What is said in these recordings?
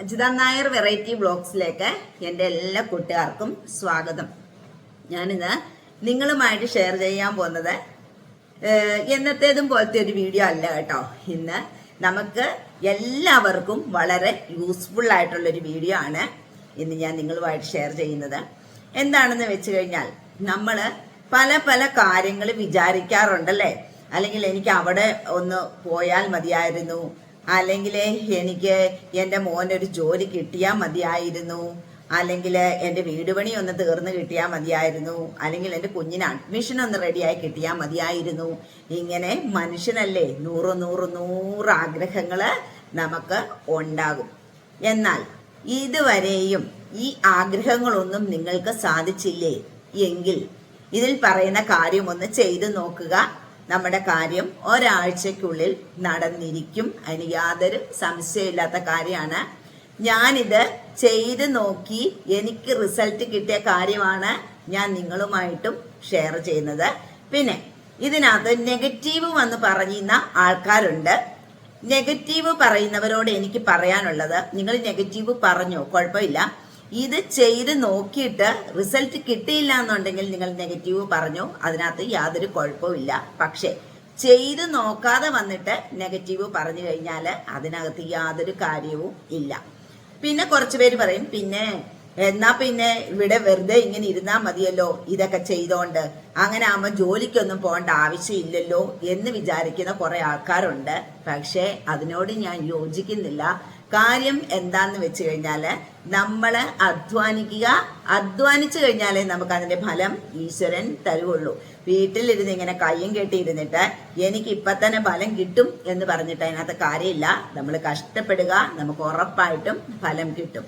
Ajitha Nair variety ബ്ലോഗ്സിലേക്ക് എന്റെ എല്ലാ കൂട്ടുകാർക്കും സ്വാഗതം. ഞാനിന്ന് നിങ്ങളുമായിട്ട് ഷെയർ ചെയ്യാൻ പോകുന്നത് എന്നത്തേതും പോലത്തെ ഒരു വീഡിയോ അല്ല കേട്ടോ. ഇന്ന് നമുക്ക് എല്ലാവർക്കും വളരെ യൂസ്ഫുൾ ആയിട്ടുള്ളൊരു വീഡിയോ ആണ് ഇന്ന് ഞാൻ നിങ്ങളുമായിട്ട് ഷെയർ ചെയ്യുന്നത്. എന്താണെന്ന് വെച്ച് കഴിഞ്ഞാൽ നമ്മൾ പല പല കാര്യങ്ങൾ വിചാരിക്കാറുണ്ടല്ലേ? അല്ലെങ്കിൽ എനിക്ക് അവിടെ ഒന്ന് പോയാൽ മതിയായിരുന്നു അല്ലെങ്കിൽ എനിക്ക് എന്റെ മോനൊരു ജോലി കിട്ടിയാൽ മതിയായിരുന്നു. അല്ലെങ്കിൽ എന്റെ വീട് പണി ഒന്ന് തീർന്ന് കിട്ടിയാൽ മതിയായിരുന്നു. അല്ലെങ്കിൽ എന്റെ കുഞ്ഞിന് അഡ്മിഷൻ ഒന്ന് റെഡിയായി കിട്ടിയാൽ മതിയായിരുന്നു. ഇങ്ങനെ മനുഷ്യനല്ലേ? നൂറ് നൂറ് നൂറ് ആഗ്രഹങ്ങൾ നമുക്ക് ഉണ്ടാകും. എന്നാൽ ഇതുവരെയും ഈ ആഗ്രഹങ്ങളൊന്നും നിങ്ങൾക്ക് സാധിച്ചില്ലേ? എങ്കിൽ ഇതിൽ പറയുന്ന കാര്യം ഒന്ന് ചെയ്തു നോക്കുക. നമ്മുടെ കാര്യം ഒരാഴ്ചക്കുള്ളിൽ നടന്നിരിക്കും. അതിന് യാതൊരു സംശയമില്ലാത്ത കാര്യമാണ്. ഞാനിത് ചെയ്ത് നോക്കി എനിക്ക് റിസൾട്ട് കിട്ടിയ കാര്യമാണ് ഞാൻ നിങ്ങളുമായിട്ടും ഷെയർ ചെയ്യുന്നത്. പിന്നെ ഇതിനകത്ത് നെഗറ്റീവ് വന്ന് പറയുന്ന ആൾക്കാരുണ്ട്. നെഗറ്റീവ് പറയുന്നവരോട് എനിക്ക് പറയാനുള്ളത് നിങ്ങൾ നെഗറ്റീവ് പറഞ്ഞോ? കുഴപ്പമില്ല. ഇത് ചെയ്ത് നോക്കിയിട്ട് റിസൾട്ട് കിട്ടിയില്ല എന്നുണ്ടെങ്കിൽ നിങ്ങൾ നെഗറ്റീവ് പറഞ്ഞു. അതിനകത്ത് യാതൊരു കുഴപ്പമില്ല പക്ഷേ ചെയ്ത് നോക്കാതെ വന്നിട്ട് നെഗറ്റീവ് പറഞ്ഞു കഴിഞ്ഞാൽ അതിനകത്ത് യാതൊരു കാര്യവും ഇല്ല. പിന്നെ കുറച്ച് പേര് പറയും പിന്നെ എന്നാ പിന്നെ ഇവിടെ വെറുതെ ഇങ്ങനെ ഇരുന്നാ മതിയല്ലോ ഇതൊക്കെ ചെയ്തോണ്ട്. അങ്ങനെ ആകുമ്പോൾ ജോലിക്കൊന്നും പോകേണ്ട ആവശ്യമില്ലല്ലോ എന്ന് വിചാരിക്കുന്ന കുറെ ആൾക്കാരുണ്ട്. പക്ഷേ അതിനോട് ഞാൻ യോജിക്കുന്നില്ല. കാര്യം എന്താന്ന് വെച്ച് കഴിഞ്ഞാൽ നമ്മൾ അധ്വാനിക്കുക. അധ്വാനിച്ചു കഴിഞ്ഞാലേ നമുക്ക് അതിന്റെ ഫലം ഈശ്വരൻ തരുവുള്ളൂ. വീട്ടിലിരുന്ന് ഇങ്ങനെ കയ്യും കെട്ടിയിരുന്നിട്ട് എനിക്ക് ഇപ്പൊ തന്നെ ഫലം കിട്ടും എന്ന് പറഞ്ഞിട്ട് അതിനകത്ത് കാര്യമില്ല. നമ്മൾ കഷ്ടപ്പെടുക നമുക്ക് ഉറപ്പായിട്ടും ഫലം കിട്ടും.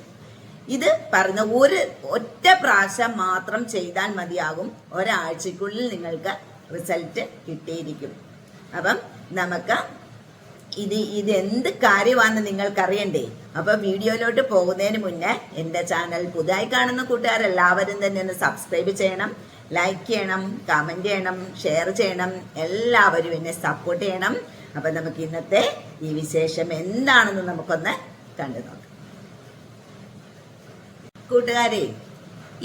ഇത് പറഞ്ഞ ഒരു ഒറ്റ പ്രാവശ്യം മാത്രം ചെയ്താൽ മതിയാകും. ഒരാഴ്ചക്കുള്ളിൽ നിങ്ങൾക്ക് റിസൾട്ട് കിട്ടിയിരിക്കും. അപ്പം നമുക്ക് ഇത് ഇത് എന്ത് കാര്യമാണെന്ന് നിങ്ങൾക്കറിയണ്ടേ? അപ്പൊ വീഡിയോയിലോട്ട് പോകുന്നതിന് മുന്നേ എന്റെ ചാനൽ പുതുതായി കാണുന്ന കൂട്ടുകാരെല്ലാവരും തന്നെ ഒന്ന് സബ്സ്ക്രൈബ് ചെയ്യണം ലൈക്ക് ചെയ്യണം കമന്റ് ചെയ്യണം ഷെയർ ചെയ്യണം എല്ലാവരും എന്നെ സപ്പോർട്ട് ചെയ്യണം. അപ്പൊ നമുക്ക് ഇന്നത്തെ ഈ വിശേഷം എന്താണെന്ന് നമുക്കൊന്ന് കണ്ടു നോക്കാം. കൂട്ടുകാരെ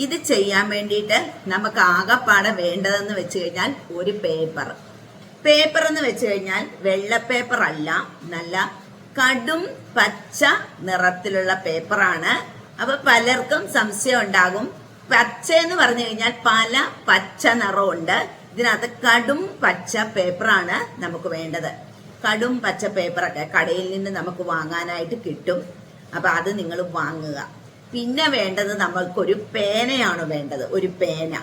ഇത് ചെയ്യാൻ വേണ്ടിയിട്ട് നമുക്ക് ആകപ്പാടെ വേണ്ടതെന്ന് വെച്ച് കഴിഞ്ഞാൽ ഒരു പേപ്പർ പേപ്പർ എന്ന് വെച്ച് കഴിഞ്ഞാൽ വെള്ള പേപ്പർ അല്ല നല്ല കടും പച്ച നിറത്തിലുള്ള പേപ്പറാണ്. അപ്പൊ പലർക്കും സംശയം ഉണ്ടാകും. പച്ച എന്ന് പറഞ്ഞു കഴിഞ്ഞാൽ പല പച്ച നിറമുണ്ട്. ഇതിനകത്ത് കടും പച്ച പേപ്പറാണ് നമുക്ക് വേണ്ടത്. കടും പച്ച പേപ്പറൊക്കെ കടയിൽ നിന്ന് നമുക്ക് വാങ്ങാനായിട്ട് കിട്ടും. അപ്പൊ അത് നിങ്ങൾ വാങ്ങുക. പിന്നെ വേണ്ടത് നമ്മൾക്കൊരു പേനയാണ് വേണ്ടത്. ഒരു പേന.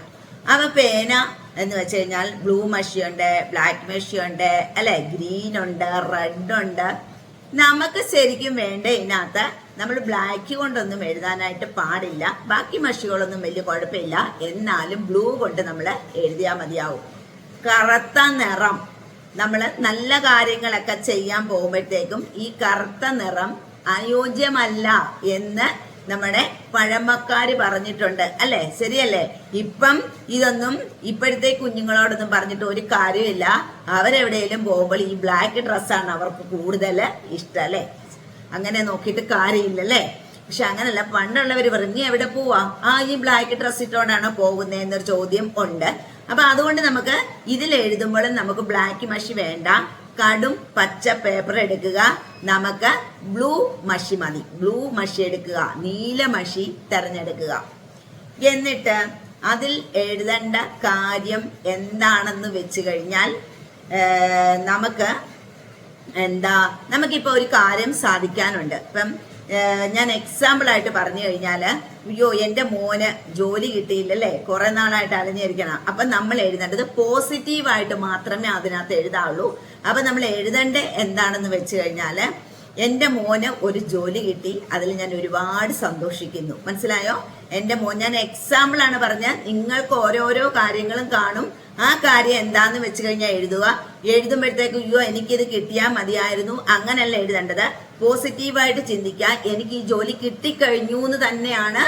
അപ്പൊ പേന എന്ന് വെച്ച് കഴിഞ്ഞാൽ ബ്ലൂ മഷിയുണ്ട് ബ്ലാക്ക് മഷിയുണ്ട് അല്ലെ? ഗ്രീൻ ഉണ്ട് റെഡ് ഉണ്ട്. നമുക്ക് ശരിക്കും വേണ്ട ഇതിനകത്ത് നമ്മൾ ബ്ലാക്ക് കൊണ്ടൊന്നും എഴുതാനായിട്ട് പാടില്ല. ബാക്കി മഷികളൊന്നും വലിയ കുഴപ്പമില്ല. എന്നാലും ബ്ലൂ കൊണ്ട് നമ്മൾ എഴുതിയാൽ മതിയാവും. കറുത്ത നിറം. നമ്മൾ നല്ല കാര്യങ്ങളൊക്കെ ചെയ്യാൻ പോകുമ്പോഴത്തേക്കും ഈ കറുത്ത നിറം അനുയോജ്യമല്ല എന്ന് നമ്മുടെ പഴമക്കാർ പറഞ്ഞിട്ടുണ്ട്. അല്ലെ? ശരിയല്ലേ? ഇപ്പം ഇതൊന്നും ഇപ്പോഴത്തെ കുഞ്ഞുങ്ങളോടൊന്നും പറഞ്ഞിട്ട് ഒരു കാര്യമില്ല. അവരെവിടെയെങ്കിലും പോകുമ്പോൾ ഈ ബ്ലാക്ക് ഡ്രസ്സാണ് അവർക്ക് കൂടുതൽ ഇഷ്ടം അല്ലേ? അങ്ങനെ നോക്കിയിട്ട് കാര്യമില്ലല്ലേ? പക്ഷെ അങ്ങനല്ല പണ്ടുള്ളവർ പറഞ്ഞു നീ എവിടെ പോവാ? ആ ഈ ബ്ലാക്ക് ഡ്രസ് ഇട്ടോണ്ടാണോ പോകുന്നത് എന്നൊരു ചോദ്യം ഉണ്ട്. അപ്പൊ അതുകൊണ്ട് നമുക്ക് ഇതിൽ എഴുതുമ്പോഴും നമുക്ക് ബ്ലാക്ക് മഷി വേണ്ട. കടും പച്ച പേപ്പർ എടുക്കുക. നമുക്ക് ബ്ലൂ മഷി മതി. ബ്ലൂ മഷി എടുക്കുക. നീല മഷി തെരഞ്ഞെടുക്കുക. എന്നിട്ട് അതിൽ എഴുതേണ്ട കാര്യം എന്താണെന്ന് വെച്ച് കഴിഞ്ഞാൽ നമുക്ക് എന്താ നമുക്കിപ്പോൾ ഒരു കാര്യം സാധിക്കാനുണ്ട്. ഇപ്പം ഞാൻ എക്സാമ്പിൾ ആയിട്ട് പറഞ്ഞു കഴിഞ്ഞാൽ അയ്യോ എന്റെ മോന് ജോലി കിട്ടിയില്ലല്ലേ? കുറെ നാളായിട്ട് അലഞ്ഞിരിക്കണം. അപ്പം നമ്മൾ എഴുതേണ്ടത് പോസിറ്റീവായിട്ട് മാത്രമേ അതിനകത്ത് എഴുതാവുള്ളൂ. അപ്പം നമ്മൾ എഴുതേണ്ട എന്താണെന്ന് വെച്ച് കഴിഞ്ഞാൽ എന്റെ മോന് ഒരു ജോലി കിട്ടി. അതിൽ ഞാൻ ഒരുപാട് സന്തോഷിക്കുന്നു. മനസ്സിലായോ? എന്റെ മോൻ ഞാൻ എക്സാമ്പിൾ ആണ് പറഞ്ഞ നിങ്ങൾക്ക് ഓരോരോ കാര്യങ്ങളും കാണും. ആ കാര്യം എന്താന്ന് വെച്ച് കഴിഞ്ഞാൽ എഴുതുക. എഴുതുമ്പോഴത്തേക്ക് അയ്യോ എനിക്കിത് കിട്ടിയാൽ മതിയായിരുന്നു. അങ്ങനെയല്ല എഴുതേണ്ടത്. പോസിറ്റീവായിട്ട് ചിന്തിക്കുക എനിക്ക് ഈ ജോലി കിട്ടിക്കഴിഞ്ഞു എന്ന് തന്നെയാണ്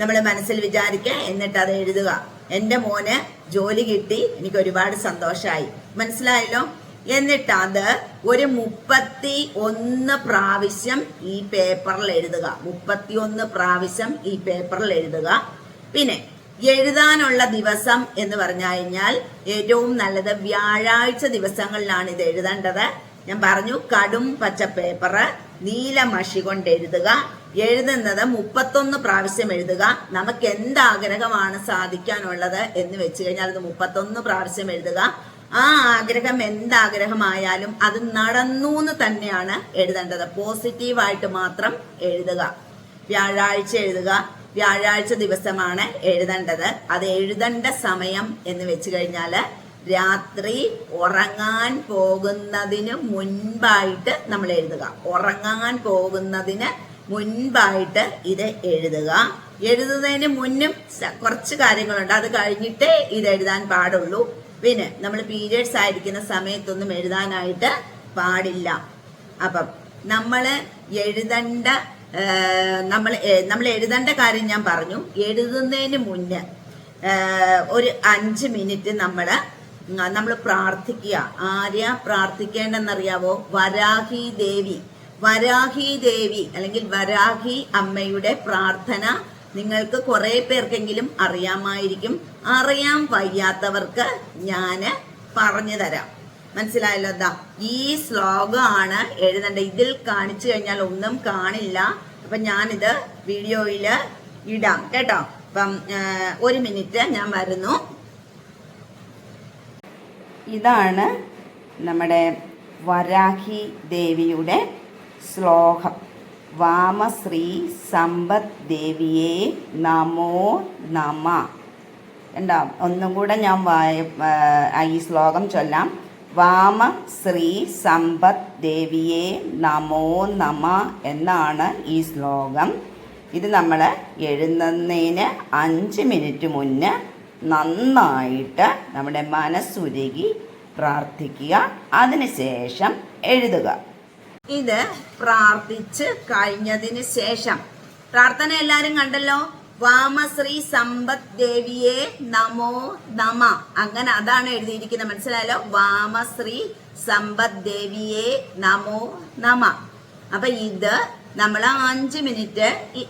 നമ്മൾ മനസ്സിൽ വിചാരിക്കുക. എന്നിട്ട് അത് എഴുതുക. എന്റെ മോന് ജോലി കിട്ടി. എനിക്ക് ഒരുപാട് സന്തോഷമായി മനസ്സിലായല്ലോ? എന്നിട്ട് അത് ഒരു മുപ്പത്തി ഒന്ന് പ്രാവശ്യം ഈ പേപ്പറിൽ എഴുതുക. മുപ്പത്തി ഒന്ന് പ്രാവശ്യം ഈ പേപ്പറിൽ എഴുതുക. പിന്നെ എഴുതാനുള്ള ദിവസം എന്ന് പറഞ്ഞു കഴിഞ്ഞാൽ ഏറ്റവും നല്ലത് വ്യാഴാഴ്ച ദിവസങ്ങളിലാണ് ഇത് എഴുതേണ്ടത്. ഞാൻ പറഞ്ഞു കടും പച്ച പേപ്പറ്. നീല മഷി കൊണ്ട് എഴുതുക എഴുതുന്നത് മുപ്പത്തൊന്ന് പ്രാവശ്യം എഴുതുക. നമുക്ക് എന്ത് ആഗ്രഹമാണ് സാധിക്കാനുള്ളത് എന്ന് വെച്ച് കഴിഞ്ഞാൽ അത് മുപ്പത്തൊന്ന് പ്രാവശ്യം എഴുതുക. ആ ആഗ്രഹം എന്താഗ്രഹമായാലും അത് നടന്നു എന്ന് തന്നെയാണ് എഴുതേണ്ടത്. പോസിറ്റീവായിട്ട് മാത്രം എഴുതുക. വ്യാഴാഴ്ച എഴുതുക. വ്യാഴാഴ്ച ദിവസമാണ് എഴുതേണ്ടത്. അത് എഴുതേണ്ട സമയം എന്ന് വെച്ച് കഴിഞ്ഞാൽ രാത്രി ഉറങ്ങാൻ പോകുന്നതിന് മുൻപായിട്ട് നമ്മൾ എഴുതുക. ഉറങ്ങാൻ പോകുന്നതിന് മുൻപായിട്ട് ഇത് എഴുതുക. എഴുതുന്നതിന് മുന്നും കുറച്ച് കാര്യങ്ങളുണ്ട്. അത് കഴിഞ്ഞിട്ടേ ഇത് എഴുതാൻ പാടുള്ളൂ. പിന്നെ നമ്മൾ പീരിയഡ്സ് ആയിരിക്കുന്ന സമയത്തൊന്നും എഴുതാനായിട്ട് പാടില്ല. അപ്പം നമ്മൾ എഴുതേണ്ട നമ്മൾ നമ്മൾ എഴുതേണ്ട കാര്യം ഞാൻ പറഞ്ഞു. എഴുതുന്നതിന് മുന്നേ ഒരു അഞ്ച് മിനിറ്റ് നമ്മൾ നമ്മൾ പ്രാർത്ഥിക്കുക. ആര്യ പ്രാർത്ഥിക്കേണ്ടെന്നറിയാവോ? വരാഹി ദേവി. വരാഹി ദേവി അല്ലെങ്കിൽ വരാഹി അമ്മയുടെ പ്രാർത്ഥന നിങ്ങൾക്ക് കുറെ പേർക്കെങ്കിലും അറിയാമായിരിക്കും. അറിയാൻ വയ്യാത്തവർക്ക് ഞാൻ പറഞ്ഞു തരാം. മനസ്സിലായല്ലോ എന്താ ഈ ശ്ലോകമാണ് എഴുതേണ്ടത്. ഇതിൽ കാണിച്ചു കഴിഞ്ഞാൽ ഒന്നും കാണില്ല. അപ്പൊ ഞാനിത് വീഡിയോയിൽ ഇടാം. കേട്ടോ? അപ്പം ഒരു മിനിറ്റ് ഞാൻ വരുന്നു. ഇതാണ് നമ്മുടെ വരാഹി ദേവിയുടെ ശ്ലോകം. വാമശ്രീ സമ്പത് ദേവിയെ നമോ നമ. എന്താ ഒന്നും കൂടെ ഞാൻ ഈ ശ്ലോകം ചൊല്ലാം. വാമ ശ്രീ സമ്പത് ദേവിയെ നമോ നമ എന്നാണ് ഈ ശ്ലോകം. ഇത് നമ്മൾ എഴുതുന്നതിന് അഞ്ച് മിനിറ്റ് മുന്നേ നന്നായിട്ട് നമ്മുടെ മനസ്സുരുകി പ്രാർത്ഥിക്കുക. അതിനുശേഷം എഴുതുക. ഇത് പ്രാർത്ഥിച്ച് കഴിഞ്ഞതിന് ശേഷം. പ്രാർത്ഥന എല്ലാരും കണ്ടല്ലോ? വാമശ്രീ സമ്പത് ദേവിയെ നമോ നമ. അങ്ങനെ അതാണ് എഴുതിയിരിക്കുന്നത്. മനസ്സിലായല്ലോ? വാമശ്രീ സമ്പത് ദേവിയെ നമോ നമ. അപ്പൊ ഇത് നമ്മൾ അഞ്ച് മിനിറ്റ്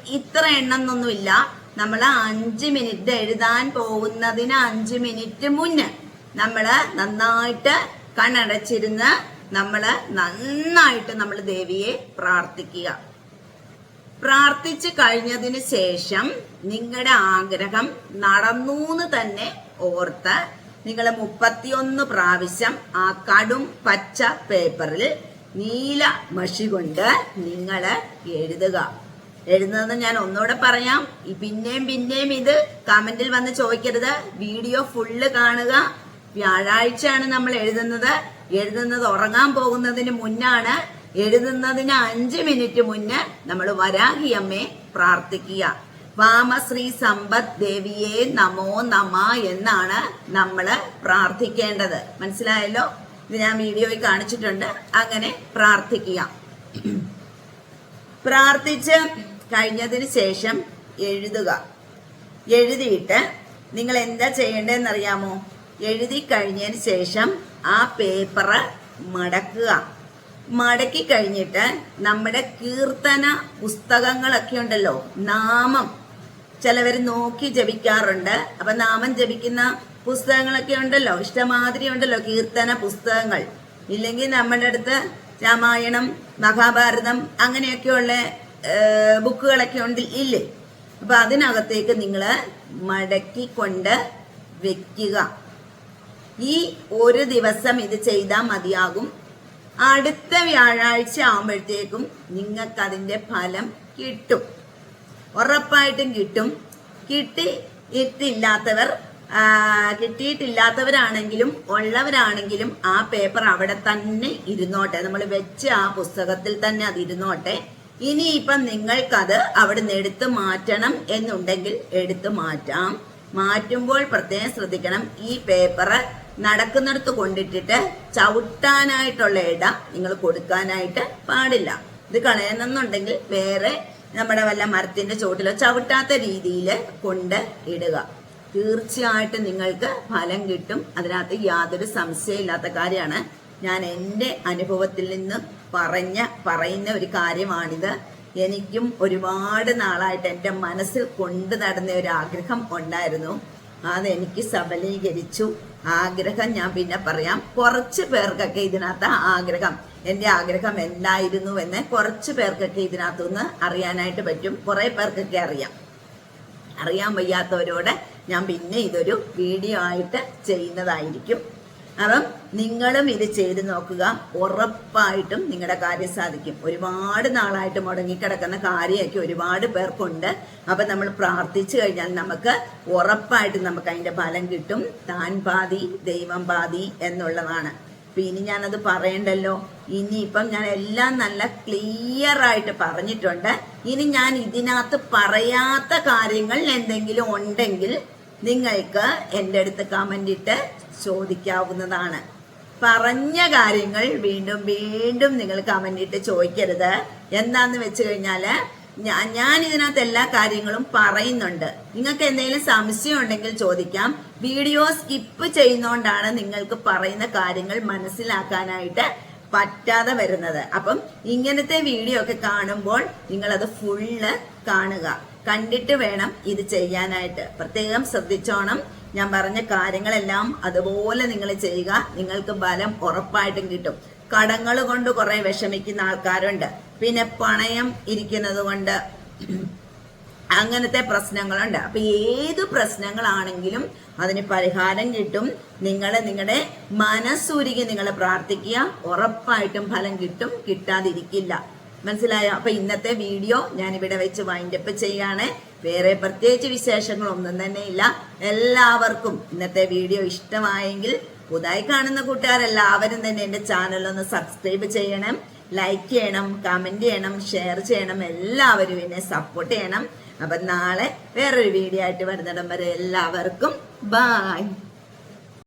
ഇത്ര എണ്ണം ഒന്നുമില്ല നമ്മൾ അഞ്ച് മിനിറ്റ് എഴുതാൻ പോകുന്നതിന് അഞ്ച് മിനിറ്റ് മുന്നേ നമ്മൾ നന്നായിട്ട് കണ്ണടച്ചിരുന്ന് നമ്മൾ നന്നായിട്ട് നമ്മൾ ദേവിയെ പ്രാർത്ഥിക്കുക. പ്രാർത്ഥിച്ചു കഴിഞ്ഞതിന് ശേഷം നിങ്ങളുടെ ആഗ്രഹം നടന്നൂന്ന് തന്നെ ഓർത്ത് നിങ്ങൾ മുപ്പത്തിയൊന്ന് പ്രാവശ്യം ആ കടും പച്ച പേപ്പറിൽ നീല മഷി കൊണ്ട് നിങ്ങൾ എഴുതുക. എഴുതുന്നത് ഞാൻ ഒന്നുകൂടെ പറയാം. പിന്നെയും പിന്നെയും ഇത് കമന്റിൽ വന്ന് ചോദിക്കരുത്. വീഡിയോ ഫുള്ള് കാണുക. വ്യാഴാഴ്ചയാണ് നമ്മൾ എഴുതുന്നത്. എഴുതുന്നത് ഉറങ്ങാൻ പോകുന്നതിന് മുന്നാണ്. എഴുതുന്നതിന് അഞ്ച് മിനിറ്റ് മുന്നേ നമ്മൾ വരാഹി അമ്മയെ പ്രാർത്ഥിക്കുക. വാമശ്രീ സമ്പത് ദേവിയെ നമോ നമ എന്നാണ് നമ്മൾ പ്രാർത്ഥിക്കേണ്ടത്. മനസ്സിലായല്ലോ? ഇത് ഞാൻ വീഡിയോയിൽ കാണിച്ചിട്ടുണ്ട്. അങ്ങനെ പ്രാർത്ഥിക്കുക. പ്രാർത്ഥിച്ച് കഴിഞ്ഞതിന് ശേഷം എഴുതുക. എഴുതിയിട്ട് നിങ്ങൾ എന്താ ചെയ്യേണ്ടതെന്ന് അറിയാമോ എഴുതി കഴിഞ്ഞതിന് ശേഷം ആ പേപ്പറ് മടക്കുക. മടക്കി കഴിഞ്ഞിട്ട് നമ്മുടെ കീർത്തന പുസ്തകങ്ങളൊക്കെ ഉണ്ടല്ലോ നാമം. ചിലവർ നോക്കി ജപിക്കാറുണ്ട്. അപ്പൊ നാമം ജപിക്കുന്ന പുസ്തകങ്ങളൊക്കെ ഉണ്ടല്ലോ ഇഷ്ടമാതിരി ഉണ്ടല്ലോ കീർത്തന പുസ്തകങ്ങൾ. ഇല്ലെങ്കിൽ നമ്മുടെ അടുത്ത് രാമായണം മഹാഭാരതം അങ്ങനെയൊക്കെയുള്ള ബുക്കുകളൊക്കെ ഉണ്ട് ഇല്ലേ? അപ്പൊ അതിനകത്തേക്ക് നിങ്ങൾ മടക്കിക്കൊണ്ട് വെക്കുക. ഈ ഒരു ദിവസം ഇത് ചെയ്താൽ മതിയാകും. അടുത്ത വ്യാഴാഴ്ച ആകുമ്പോഴത്തേക്കും നിങ്ങൾക്ക് അതിന്റെ ഫലം കിട്ടും. ഉറപ്പായിട്ടും കിട്ടും. കിട്ടി ഇട്ടില്ലാത്തവർ കിട്ടിയിട്ടില്ലാത്തവരാണെങ്കിലും ഉള്ളവരാണെങ്കിലും ആ പേപ്പർ അവിടെ തന്നെ ഇരുന്നോട്ടെ. നമ്മൾ വെച്ച് ആ പുസ്തകത്തിൽ തന്നെ അത് ഇരുന്നോട്ടെ. ഇനിയിപ്പം നിങ്ങൾക്കത് അവിടുന്ന് എടുത്ത് മാറ്റണം എന്നുണ്ടെങ്കിൽ എടുത്തു മാറ്റാം. മാറ്റുമ്പോൾ പ്രത്യേകം ശ്രദ്ധിക്കണം. ഈ പേപ്പർ നടക്കുന്നിടത്ത് കൊണ്ടിട്ടിട്ട് ചവിട്ടാനായിട്ടുള്ള ഇട നിങ്ങൾ കൊടുക്കാനായിട്ട് പാടില്ല. ഇത് കളയണമെന്നുണ്ടെങ്കിൽ വേറെ നമ്മുടെ വല്ല മരത്തിന്റെ ചുവട്ടിലോ ചവിട്ടാത്ത രീതിയിൽ കൊണ്ട് ഇടുക. തീർച്ചയായിട്ടും നിങ്ങൾക്ക് ഫലം കിട്ടും. അതിനകത്ത് യാതൊരു സംശയമില്ലാത്ത കാര്യമാണ്. ഞാൻ എന്റെ അനുഭവത്തിൽ നിന്ന് പറഞ്ഞ പറയുന്ന ഒരു കാര്യമാണിത്. എനിക്കും ഒരുപാട് നാളായിട്ട് എന്റെ മനസ്സിൽ കൊണ്ടു നടന്ന ഒരു ആഗ്രഹം ഉണ്ടായിരുന്നു. അതെനിക്ക് സബലീകരിച്ചു. ആഗ്രഹം ഞാൻ പിന്നെ പറയാം. കുറച്ച് പേർക്കൊക്കെ ഇതിനകത്ത് ആഗ്രഹം എന്റെ ആഗ്രഹം എന്തായിരുന്നു എന്ന് കുറച്ച് പേർക്കൊക്കെ ഇതിനകത്തുനിന്ന് അറിയാനായിട്ട് പറ്റും. കുറേ പേർക്കൊക്കെ അറിയാം. അറിയാൻ വയ്യാത്തവരോട് ഞാൻ പിന്നെ ഇതൊരു വീഡിയോ ആയിട്ട് ചെയ്യുന്നതായിരിക്കും. അപ്പം നിങ്ങളും ഇത് ചെയ്ത് നോക്കുക. ഉറപ്പായിട്ടും നിങ്ങളുടെ കാര്യം സാധിക്കും. ഒരുപാട് നാളായിട്ട് മുടങ്ങിക്കിടക്കുന്ന കാര്യമൊക്കെ ഒരുപാട് പേർക്കുണ്ട്. അപ്പം നമ്മൾ പ്രാർത്ഥിച്ചു കഴിഞ്ഞാൽ നമുക്ക് ഉറപ്പായിട്ട് നമുക്ക് അതിന്റെ ഫലം കിട്ടും. താൻ പാതി ദൈവം പാതി എന്നുള്ളതാണ്. അപ്പൊ ഇനി ഞാനത് പറയണ്ടല്ലോ. ഇനിയിപ്പം ഞാൻ എല്ലാം നല്ല ക്ലിയർ ആയിട്ട് പറഞ്ഞിട്ടുണ്ട്. ഇനി ഞാൻ ഇതിനകത്ത് പറയാത്ത കാര്യങ്ങൾ എന്തെങ്കിലും ഉണ്ടെങ്കിൽ നിങ്ങൾക്ക് എന്റെ അടുത്ത് കമന്റ് ഇട്ട് ചോദിക്കാവുന്നതാണ്. പറഞ്ഞ കാര്യങ്ങൾ വീണ്ടും വീണ്ടും നിങ്ങൾ കമന്റ് ഇട്ട് ചോദിക്കരുത്. എന്താന്ന് വെച്ച് കഴിഞ്ഞാൽ ഞാൻ ഇതിനകത്ത് എല്ലാ കാര്യങ്ങളും പറയുന്നുണ്ട്. നിങ്ങൾക്ക് എന്തെങ്കിലും സംശയം ഉണ്ടെങ്കിൽ ചോദിക്കാം. വീഡിയോ സ്കിപ്പ് ചെയ്യുന്നോണ്ടാണ് നിങ്ങൾക്ക് പറയുന്ന കാര്യങ്ങൾ മനസ്സിലാക്കാനായിട്ട് പറ്റാതെ വരുന്നത്. അപ്പം ഇങ്ങനത്തെ വീഡിയോ ഒക്കെ കാണുമ്പോൾ നിങ്ങളത് ഫുള്ള് കാണുക. കണ്ടിട്ട് വേണം ഇത് ചെയ്യാനായിട്ട്. പ്രത്യേകം ശ്രദ്ധിച്ചോണം. ഞാൻ പറഞ്ഞ കാര്യങ്ങളെല്ലാം അതുപോലെ നിങ്ങൾ ചെയ്യുക. നിങ്ങൾക്ക് ബലം ഉറപ്പായിട്ടും കിട്ടും. കടങ്ങൾ കൊണ്ട് കുറെ വിഷമിക്കുന്ന ആൾക്കാരുണ്ട്. പിന്നെ പണയം ഇരിക്കുന്നത് കൊണ്ട് അങ്ങനത്തെ പ്രശ്നങ്ങളുണ്ട്. അപ്പൊ ഏത് പ്രശ്നങ്ങളാണെങ്കിലും അതിന് പരിഹാരം കിട്ടും. നിങ്ങൾ നിങ്ങളുടെ മനസ്സുരുകി നിങ്ങൾ പ്രാർത്ഥിക്കുക. ഉറപ്പായിട്ടും ഫലം കിട്ടും. കിട്ടാതിരിക്കില്ല. മനസ്സിലായോ? അപ്പൊ ഇന്നത്തെ വീഡിയോ ഞാൻ ഇവിടെ വെച്ച് വൈൻഡപ്പ് ചെയ്യാണ്. വേറെ പ്രത്യേകിച്ച് വിശേഷങ്ങളൊന്നും തന്നെ ഇല്ല. എല്ലാവർക്കും ഇന്നത്തെ വീഡിയോ ഇഷ്ടമായെങ്കിൽ പുതുതായി കാണുന്ന കൂട്ടുകാരെല്ലാവരും തന്നെ എന്റെ ഒന്ന് സബ്സ്ക്രൈബ് ചെയ്യണം ലൈക്ക് ചെയ്യണം കമന്റ് ചെയ്യണം ഷെയർ ചെയ്യണം എല്ലാവരും എന്നെ സപ്പോർട്ട് ചെയ്യണം. അപ്പം നാളെ വേറൊരു വീഡിയോ ആയിട്ട് വരുന്നിടം വരെ എല്ലാവർക്കും ബായ്